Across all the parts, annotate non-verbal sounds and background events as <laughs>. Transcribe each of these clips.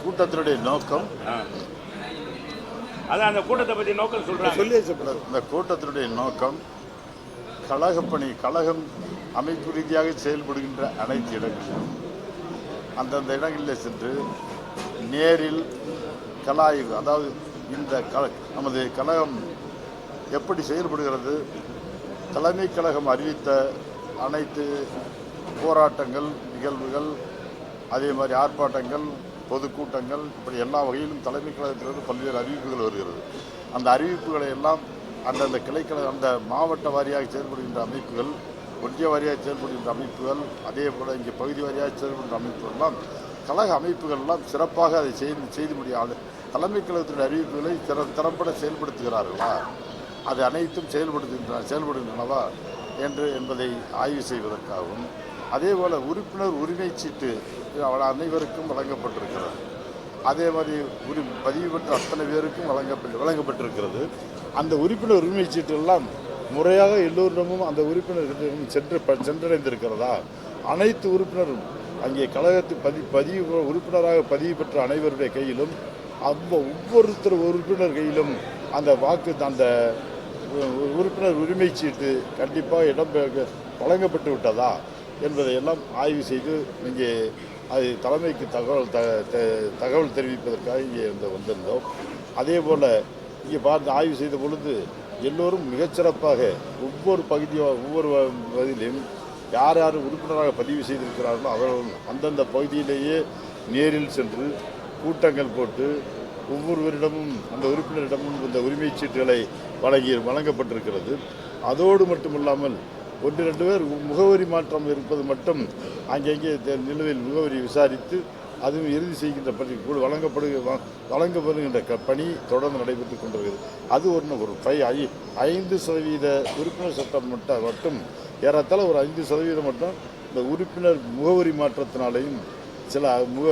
கூட்டத்தினுடைய நோக்கம். அதான் அந்த கூட்டத்தை பத்தி நோக்கம் சொல்லியாச்சு இந்த கூட்டத்தினுடைய நோக்கம் கழகப்பணி கழகம் அமைப்பு ரீதியாக செயல்படுகின்ற அனைத்து இடங்களிலும் அந்தந்த இடங்களில் சென்று நேரில் கலாய்வு அதாவது இந்த கல நமது கழகம் எப்படி செயல்படுகிறது தலைமை கழகம் அறிவித்த அனைத்து போராட்டங்கள் நிகழ்வுகள் அதே மாதிரி ஆர்ப்பாட்டங்கள் பொதுக்கூட்டங்கள் இப்படி எல்லா வகையிலும் தலைமை கழகத்திலிருந்து பல்வேறு அறிவிப்புகள் வருகிறது. அந்த அறிவிப்புகளை எல்லாம் அந்தந்த கிளைக்கழக அந்த மாவட்ட வாரியாக செயல்படுகின்ற அமைப்புகள் ஒன்றிய வாரியாக செயல்படுகின்ற அமைப்புகள் அதே போல் இங்கே பகுதி வாரியாக செயல்படுகின்ற அமைப்புகள் எல்லாம் கழக அமைப்புகள் எல்லாம் சிறப்பாக அதை செய்து செய்து முடியாது தலைமை கழகத்தினுடைய அறிவிப்புகளை திற திறம்பட செயல்படுத்துகிறார்களா? அது அனைத்தும் செயல்படுத்துகின்றன செயல்படுகின்றனவா? என்று என்பதை ஆய்வு செய்வதற்காகவும் அதே போல் உறுப்பினர் உரிமை சீட்டு அவள் அனைவருக்கும் வழங்கப்பட்டிருக்கிறது. அதே மாதிரி உரி பதிவு பெற்ற அத்தனை பேருக்கும் வழங்கப்பட்டு வழங்கப்பட்டிருக்கிறது. அந்த உறுப்பினர் உரிமை சீட்டெல்லாம் முறையாக எல்லோரிடமும் அந்த உறுப்பினர்களிடமும் சென்று ப- சென்றடைந்திருக்கிறதா? அனைத்து உறுப்பினரும் அங்கே கழகத்தில் பதி பதிவு உறுப்பினராக பதிவு பெற்ற அனைவருடைய கையிலும் அந்த ஒவ்வொருத்தர் உறுப்பினர் கையிலும் அந்த வாக்கு அந்த உறுப்பினர் உரிமை சீட்டு கண்டிப்பாக இடம் வழங்கப்பட்டு விட்டதா என்பதை எல்லாம் ஆய்வு செய்து இங்கே அது தலைமைக்கு தகவல் த த- தகவல் தெரிவிப்பதற்காக இங்கே வந்து வந்திருந்தோம். அதே போல் இங்கே பார்த்து ஆய்வு செய்த பொழுது எல்லோரும் மிகச்சிறப்பாக ஒவ்வொரு பகுதியும் ஒவ்வொரு வ- பகுதியிலும் யார் யார் உறுப்பினராக பதிவு செய்திருக்கிறார்களோ அவர்கள் அந்தந்த பகுதியிலேயே நேரில் சென்று கூட்டங்கள் போட்டு ஒவ்வொருவரிடமும் அந்த உறுப்பினரிடமும் இந்த உரிமைச் சீட்டுகளை வழங்கி வழங்கப்பட்டிருக்கிறது. அதோடு மட்டுமில்லாமல் ஒன்று ரெண்டு பேர் முகவரி மாற்றம் இருப்பது மட்டும் அங்கங்கே நிலுவையில் முகவரி விசாரித்து அதுவும் இறுதி செய்கின்ற பணி கூட வழங்கப்படு வ- வழங்கப்படுகின்ற க- பணி தொடர்ந்து நடைபெற்று கொண்டிருக்கிறது. அது ஒன்று ஒரு ஃபை ஐ ஐந்து சதவீத உறுப்பினர் சட்டம் மட்டும் மட்டும் ஏறத்தாழ ஒரு ஐந்து சதவீதம் மட்டும் இந்த உறுப்பினர் முகவரி மாற்றத்தினாலையும் சில முக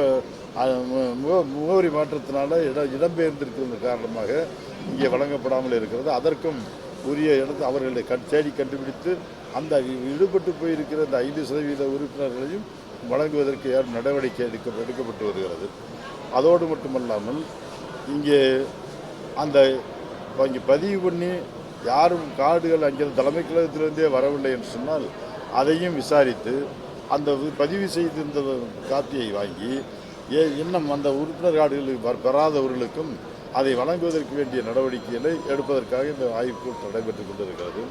மு- முக முகவரி மாற்றத்தினால இட இடம்பெயர்ந்திருக்கிறது காரணமாக இங்கே வழங்கப்படாமல் இருக்கிறது. அதற்கும் உரிய இடத்து அவர்களை கண் தேடி கண்டுபிடித்து அந்த விடுபட்டு போயிருக்கிற அந்த ஐந்து சதவீத உறுப்பினர்களையும் வழங்குவதற்கு ஏற்ப நடவடிக்கை எடுக்க எடுக்கப்பட்டு வருகிறது. அதோடு மட்டுமல்லாமல் இங்கே அந்த இங்கே பதிவு பண்ணி யாரும் கார்டுகள் அங்கே தலைமை கழகத்திலிருந்தே வரவில்லை என்று சொன்னால் அதையும் விசாரித்து அந்த பதிவு செய்திருந்த காப்பியை வாங்கி ஏ இன்னும் அந்த உறுப்பினர் கார்டுகளுக்கு பெறாதவர்களுக்கும் அதை வழங்குவதற்கு வேண்டிய நடவடிக்கைகளை எடுப்பதற்காக இந்த ஆய்வு நடைபெற்றுக் கொண்டிருக்கிறது.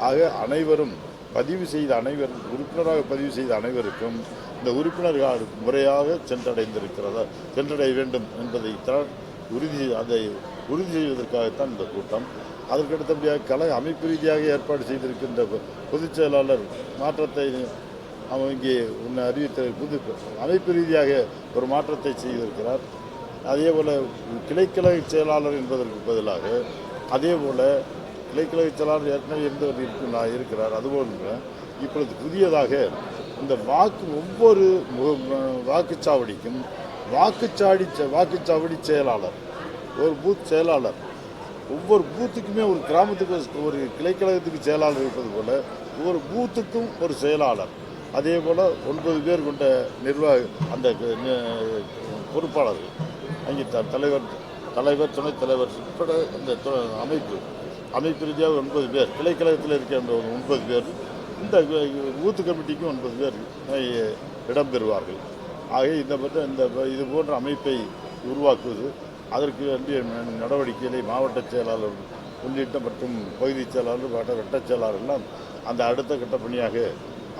ஆக அனைவரும் பதிவு செய்த அனைவரும் உறுப்பினராக பதிவு செய்த அனைவருக்கும் இந்த உறுப்பினர் கார்டு முறையாக சென்றடைந்திருக்கிறதா சென்றடைய வேண்டும் என்பதை தான் உறுதி அதை உறுதி செய்வதற்காகத்தான் இந்த கூட்டம். அதற்கு அடுத்தபடியாக கலை அமைப்பு ரீதியாக ஏற்பாடு செய்திருக்கின்ற பொ- பொதுச் செயலாளர் மாற்றத்தை அவன் இங்கே உன்னை அறிவித்த புது அமைப்பு ரீதியாக ஒரு மாற்றத்தை செய்திருக்கிறார். அதே போல் கிளைக்கழக செயலாளர் என்பதற்கு பதிலாக அதே போல் கிளைக்கழக செயலாளர் ஏற்கனவே இருந்தவர் இருக்கிறார் இருக்கிறார். அதுபோல் இப்பொழுது புதியதாக இந்த வாக்கு ஒவ்வொரு வாக்குச்சாவடிக்கும் வாக்குச்சாடி செ- வாக்குச்சாவடி செயலாளர் ஒரு பூத் செயலாளர் ஒவ்வொரு பூத்துக்குமே ஒரு கிராமத்துக்கு ஒரு கிளைக்கழகத்துக்கு செயலாளர் இருப்பது போல் ஒவ்வொரு பூத்துக்கும் ஒரு செயலாளர். அதே போல் ஒன்பது பேர் கொண்ட நிர்வாக அந்த பொறுப்பாளர்கள். அங்கே த தலைவர் தலைவர் துணைத் தலைவர். உட்பட அந்த அமைப்பு அமைப்பு ரீதியாக ஒன்பது பேர் கிளைக்கழகத்தில் இருக்கின்ற ஒரு ஒன்பது பேர் இந்த ஊத்து கமிட்டிக்கும் ஒன்பது பேர் இடம்பெறுவார்கள் ஆக இந்த பற்ற இந்த இது போன்ற அமைப்பை உருவாக்குவது அதற்கு வேண்டிய நடவடிக்கைகளை மாவட்ட செயலாளர் உள்ளிட்ட மற்றும் பகுதி செயலாளர் வட்ட வட்ட செயலாளர் எல்லாம் அந்த அடுத்த கட்ட பணியாக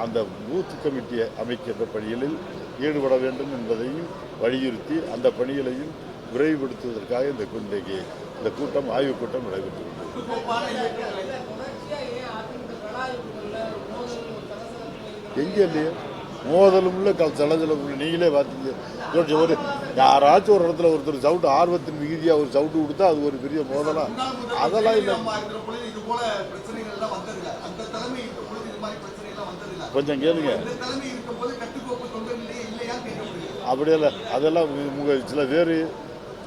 அந்த பூத் கமிட்டியை அமைக்கின்ற பணிகளில் ஈடுபட வேண்டும் என்பதையும் வலியுறுத்தி அந்த பணிகளையும் விரைவுபடுத்துவதற்காக இந்த இன்றைக்கு இந்த கூட்டம் ஆய்வுக் கூட்டம் நடைபெற்று எங்கே இல்லையே? மோதலும் இல்லை கல் சலஞ்சலும் இல்லை. நீங்களே பார்த்தீங்க ஒரு- யாராச்சும் ஒரு இடத்துல ஒருத்தர் சவுட்டு ஆர்வத்தின் மிகுதியாக ஒரு சவுட்டு கொடுத்தா அது ஒரு பெரிய மோதலாம் அதெல்லாம் இல்லை. கொஞ்சம் கேளுங்க. அப்படியெல்லாம் அதெல்லாம் உங்க சில பேர்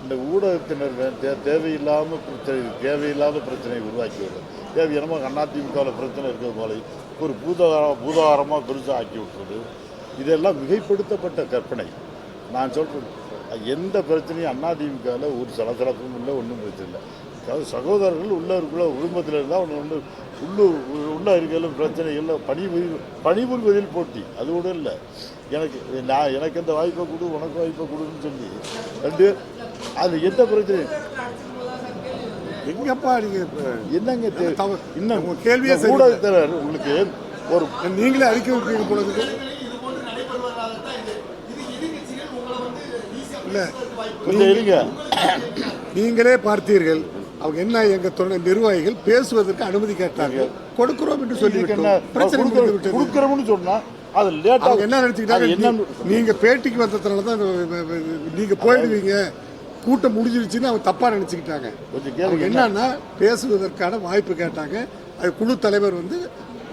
இந்த ஊடகத்தினர் தே தேவையில்லாமல் பிரச்சனை தேவையில்லாத பிரச்சனையை உருவாக்கி விடுறது தேவை என்னமோ அதிமுகவில் பிரச்சனை இருக்கிறது போல ஒரு பூதகார பூதாகாரமாக பெருசாக ஆக்கி விட்டுறது இதெல்லாம் மிகைப்படுத்தப்பட்ட கற்பனை. நான் சொல்கிறேன் எந்த பிரச்சனையும் அதிமுகவில் ஒரு சலசலப்பும் இல்லை ஒன்றும் பிரச்சனை இல்லை. அதாவது சகோதரர்கள் உள்ள இருக்குள்ள குடும்பத்தில் இருந்தால் ஒன்று ஒன்று உள்ளூர் உள்ள இருக்கையிலும் பிரச்சனை இல்லை. பணிபுரி பணிபுரிவதில் போட்டி. அது கூட இல்லை. எனக்கு நான் எனக்கு அந்த வாய்ப்பை கொடு உனக்கு வாய்ப்பை கொடுன்னு சொல்லி. ரெண்டு அது எந்த பிரச்சனை? எங்கப்பா நீங்க இப்ப? என்னங்க. இன்னும் கேள்வியே இந்த. ஊடகத்தினர் உங்களுக்கு ஒரு நீங்களே அறிக்கை வந்து ஈஸியா இல்ல கொஞ்சம் இருங்க. நீங்களே பார்த்தீர்கள். அவங்க என்ன எங்க துணை நிர்வாகிகள் பேசுவதற்கு அனுமதி கேட்டாங்க கொடுக்கிறோம் என்று விட்டது கொடுக்குறோம்னு சொன்னா அது லேட்டா என்ன நினைச்சுக்கிட்டாங்க? நீங்க பேட்டிக்கு வந்ததுனால தான் நீங்க போயிடுவீங்க. கூட்டம் முடிஞ்சிருச்சுன்னு அவங்க தப்பா நினைச்சுக்கிட்டாங்க. என்னன்னா பேசுவதற்கான வாய்ப்பு கேட்டாங்க. அது குழு தலைவர் வந்து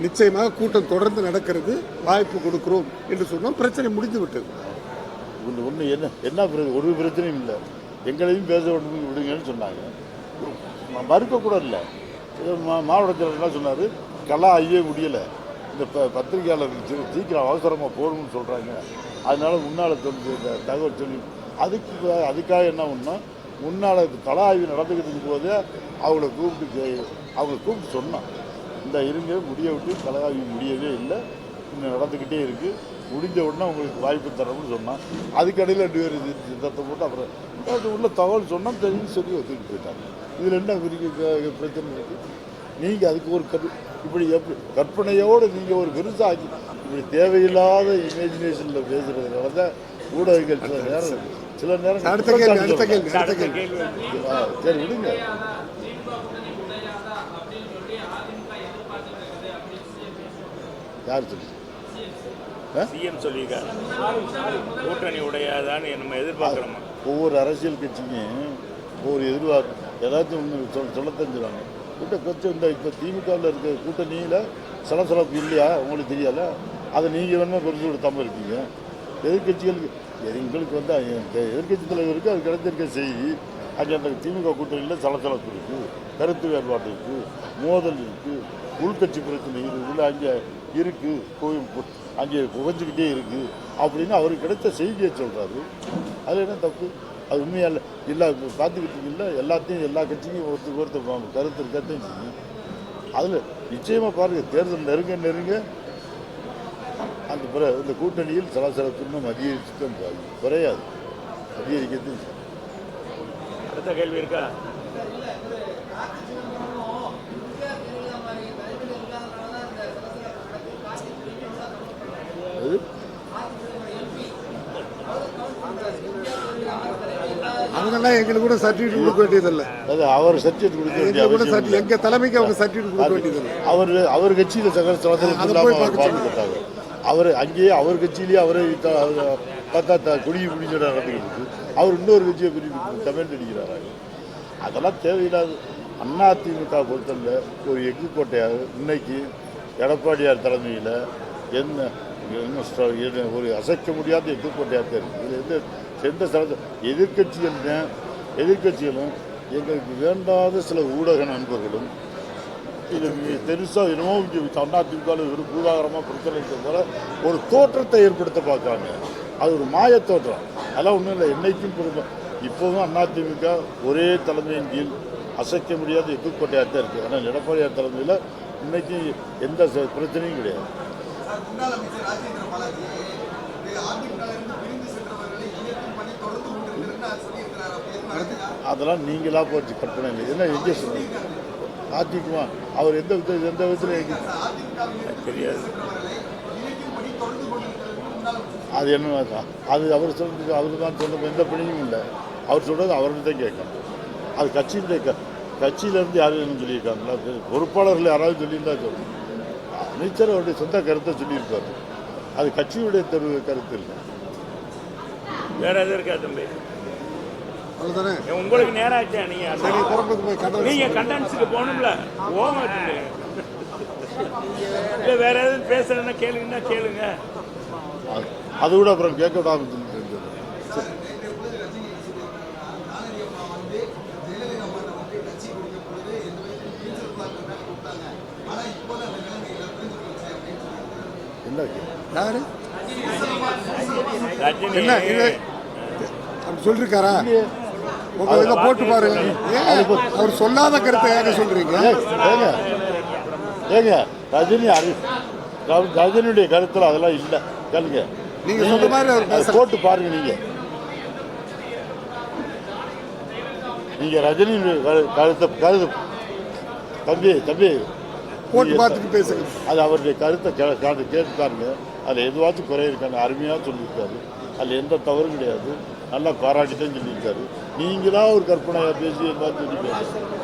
நிச்சயமாக கூட்டம் தொடர்ந்து நடக்கிறது. வாய்ப்பு கொடுக்கிறோம் என்று சொன்னோம். பிரச்சனை முடிந்து விட்டது ஒன்று ஒன்று என்ன என்ன ஒரு பிரச்சனையும் இல்லை. எங்களையும் பேச விடுங்க விடுங்கன்னு சொன்னாங்க. மறுக்க கூட இல்லை. மா- மாவட்ட செயலர் என்ன சொன்னார் கலா ஐயே முடியலை. இந்த ப பத்திரிகையாளருக்கு சீக்கிரம் அவசரமாக போகணும்னு சொல்கிறாங்க அதனால முன்னால் சொல்லி தகவல் சொல்லி அதுக்கு அதுக்காக என்ன பண்ணோம்? முன்னால் கலா ஆய்வு நடந்துக்கிட்டு போதே அவங்கள கூப்பிட்டு அவங்கள கூப்பிட்டு சொன்னோம். இந்த இருங்க முடிய விட்டு கலா ஆய்வு முடியவே இல்லை. இன்னும் நடந்துக்கிட்டே இருக்குது முடிஞ்ச உடனே உங்களுக்கு வாய்ப்பு தரணும்னு சொன்னான் அதுக்கடையில் ரெண்டு பேர் சித்தத்தை போட்டு அப்புறம் அது உள்ள தகவல் சொன்னால் தெரிஞ்சு சொல்லி ஒத்துக்கிட்டு போயிட்டாங்க இதில் என்ன பெரிய பிரச்சனை இருக்குது நீங்கள் அதுக்கு ஒரு கற்ப இப்படி எப்படி கற்பனையோடு நீங்கள் ஒரு பெருசாக்கி இப்படி தேவையில்லாத இமேஜினேஷனில் பேசுகிறதுனால தான் ஊடகங்கள் சில நேரம் சில நேரம் அடுத்த கேள்வி அடுத்த கேள்வி அடுத்த அடுத்த கேள்வி. கேள்வி. ஆ, சரி விடுங்க. யார் சொல்லி சிஎம் சொல்லியிருக்காரு. கூட்டணி உடையாதான்னு நம்ம எதிர்பார்க்குறோமா? ஒவ்வொரு அரசியல் கட்சிக்கும் ஒவ்வொரு எதிர்பார்ப்பு. ஏதாச்சும் ஒன்று சொல் சொல்ல தெரிஞ்சுருவாங்க. கூட்ட கொஞ்சம் இந்த இப்போ திமுகவில் இருக்க கூட்டணியில் சலசலப்பு இல்லையா? உங்களுக்கு தெரியல அதை நீங்கள் வேணுமா குறித்து கொடுத்தாம இருக்கீங்க. எதிர்கட்சிகளுக்கு எங்களுக்கு வந்து எதிர்கட்சி எதிர்க்கட்சி தலைவருக்கு அது கிடைச்சிருக்க செய்தி. அங்கே அந்த திமுக கூட்டணியில் சலசலப்பு இருக்குது கருத்து வேறுபாடு இருக்குது மோதல் இருக்குது உள்கட்சி பிரச்சனை இருக்குது அங்கே இருக்குது கோயில் அங்கே புகஞ்சிக்கிட்டே இருக்குது அப்படின்னு அவருக்கு கிடைச்ச செய்தியை சொல்கிறாரு அது என்ன தப்பு? அது உண்மையாக இல்லை? இல்லை பார்த்துக்கிட்டு இல்லை எல்லாத்தையும் எல்லா கட்சியும் ஒருத்தருக்கு ஒருத்தர் கருத்து இருக்கத்தையும் செய்யும் அதில் நிச்சயமாக பாருங்கள் தேர்தல் நெருங்க நெருங்க. அந்த பிற இந்த கூட்டணியில் சலசலப்பு இன்னும் தான் குறையாது. அதிகரிக்கிறது அடுத்த கேள்வி இருக்கா? அவங்கெல்லாம் எங்களுக்கு கூட சர்டிஃபிகேட் கொடுக்க வேண்டியதில்லை. அது அவர் சர்டிஃபிகேட் கொடுக்க வேண்டிய எங்களுக்கு கூட சர்டி இல்லை. எங்க தலைமைக்கு அவங்க சர்டிஃபிகேட் கொடுக்க வேண்டியதில்லை. அவர் அவர் கட்சியில் சகல அவர் அங்கேயே அவர் கட்சியிலேயே அவர் பார்த்தா த- குடி குடிஞ்சோட நடந்துக்கிட்டு அவர் இன்னொரு கட்சியை குறிப்பிட்டு கமெண்ட் அடிக்கிறாரு? அதெல்லாம் தேவையில்லாது. அண்ணா திமுக ஒரு எஃகு கோட்டையாக இன்னைக்கு எடப்பாடியார் தலைமையில் என்ன என்ன ஒரு அசைக்க முடியாத எஃகு கோட்டையாக தான் இருக்குது இது எந்த எந்த ஸ்தலத்தை எதிர்க்கட்சிகள் எதிர்கட்சிகளும் எதிர்க்கட்சிகளும் எங்களுக்கு வேண்டாத சில ஊடக நண்பர்களும் இது பெருசாக என்னமோ இங்கே அதிமுக ஒரு பூதாகரமாக பிரச்சனை போல ஒரு தோற்றத்தை ஏற்படுத்த பார்க்குறாங்க அது ஒரு மாய தோற்றம். அதெல்லாம் ஒன்றும் இல்லை. என்னைக்கும் குடும்பம் இப்போவும் அதிமுக ஒரே தலைமையின் கீழ் அசைக்க முடியாத எக்குக்கோட்டையாக தான் இருக்குது. ஆனால் எடப்பாடியார் தலைமையில் இன்னைக்கு எந்த பிரச்சனையும் கிடையாது? அதெல்லாம் நீங்களா போச்சு. கற்பனை இல்லை. என்ன எங்கே சொல்லுங்க அதிமுக அவர் எந்த வித எந்த விதத்தில் தெரியாது சென்றவர்களை இணைக்கும் பணி தொடர்ந்து கொண்டிருக்கிறது முன்னாள் அமைச்சர் அது என்ன அது அவர் சொல்றது அவர் தான் சொன்ன எந்த பணியும் இல்லை. அவர் சொல்றது அவர்கிட்ட கேட்கணும் அது கட்சியினுடைய க கட்சியிலேருந்து யாரும் சொல்லியிருக்காங்களா? பொறுப்பாளர்கள் யாராவது சொல்லியிருந்தா சொல்லணும் அமைச்சர் அவருடைய சொந்த கருத்தை சொல்லியிருக்காரு. அது கட்சியுடைய தெரு கருத்து இல்லை. வேற எதுவும் இருக்கா தம்பி. உங்களுக்கு நேரம் ஆச்சா? நீங்க நீங்க கண்டன்ஸுக்கு போகணும்ல? போக மாட்டீங்க <laughs> இல்ல வேற எதுவும் பேசுறேன்னா கேளுங்கன்னா கேளுங்க. அது- கூட அப்புறம் கேட்க விடாமல் இருக்கு யாரு? என்ன இது? அப்படி சொல்லிருக்காரா? உங்க இதை போட்டு பாருங்க. ஏங்க அவர் சொல்லாத கருத்தை ஏங்க சொல்றீங்க? ஏங்க. ஏங்க ரஜினி ரஜினியுடைய கருத்தில் அதெல்லாம் இல்லை. கேளுங்க. நீங்க சொல்ற மாதிரி அவர். போட்டு பாருங்க நீங்க. நீங்க கரு- கருத்தை கருத்து. தம்பி தம்பி. போட்டு பார்த்துட்டு பேசுங்க. அது அவருடைய கருத்தை கேட்டு பாருங்க. அதில் எதுவாச்சும் குறை இருக்கான்னு அருமையாக சொல்லியிருக்காரு. அதில் எந்த தவறும் கிடையாது. நல்லா பாராட்டி தான் சொல்லியிருக்காரு. நீங்களா ஒரு கற்பனையாக பேசி எதுவாச்சும் சொல்லியிருக்காரு.